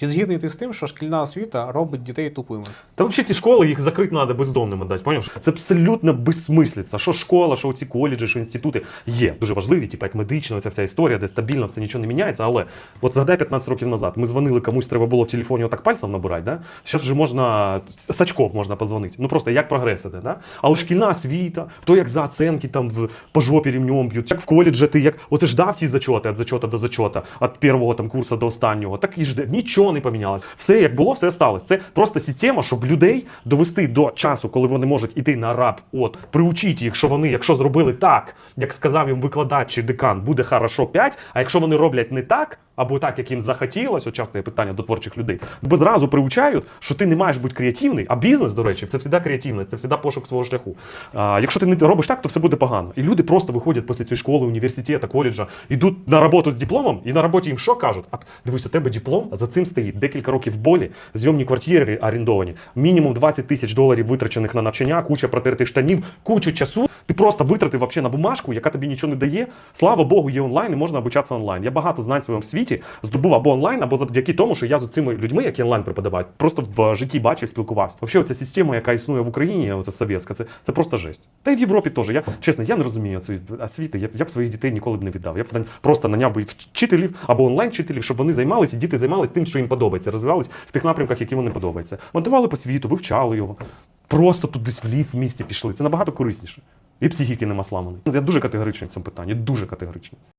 Чи згідний ти з тим, що шкільна освіта робить дітей тупими? Та взагалі ці школи їх закрити треба бездомними дати. Поняв? Це абсолютно безсмислиця. Що школа, що ці коледжі, що інститути є дуже важливі, типу як медична, ця вся історія, де стабільно все нічого не міняється. Але от згадай 15 років назад. Ми дзвонили комусь, треба було в телефоні отак пальцем набирати. Да? Зараз вже можна Сачков можна позвонити. Ну просто як прогрес іде. Да? Але шкільна освіта, то як за оценки там в, по жопі рівнем б'ють, як в коледжі ти як оце ж дав ті зачоти від зачота до зачота, від першого там курсу до останнього. Так і жде. Нічого не помінялось. Все як було, все сталося. Це просто система, щоб людей довести до часу, коли вони можуть іти на раб. От приучити їх, що вони, якщо зробили так, як сказав їм викладач чи декан, буде хорошо 5, А якщо вони роблять не так, або так, як їм захотілося, от часто є питання до творчих людей, бо зразу приучають, що ти не маєш бути креативний, а бізнес, до речі, це завжди креативність, це завжди пошук свого шляху. А, якщо ти не робиш так, то все буде погано. І люди просто виходять після цієї школи, університету, коледжа, йдуть на роботу з дипломом, і на роботі їм що кажуть? А дивись, у тебе диплом, а за цим стоїть декілька років болі, зйомні квартири орендовані, мінімум 20 тисяч доларів витрачених на навчання, куча протертих штанів, куча часу. Ти просто витратив вообще на бумажку, яка тобі нічого не дає. Слава Богу, є онлайн і можна обучатися онлайн. Я багато знань в своєму світі здобув або онлайн, або завдяки тому, що я з цими людьми, які онлайн преподавають, просто в житті бачив, спілкувався. Взагалі, ця система, яка існує в Україні, оця совєтська, це, це просто жесть. Та й в Європі теж. Я чесно, я не розумію освіти. Я, я б своїх дітей ніколи б не віддав. Я б просто наняв би вчителів або онлайн вчителів, щоб вони займалися, і діти займалися тим, що їм подобається, розвивались в тих напрямках, які вони подобаються. Монтували по світу, вивчали його. Просто тут десь в ліс в місті пішли. Це набагато корисніше. І психіки нема сламаної. Я дуже категоричний в цьому питанні, дуже категоричний.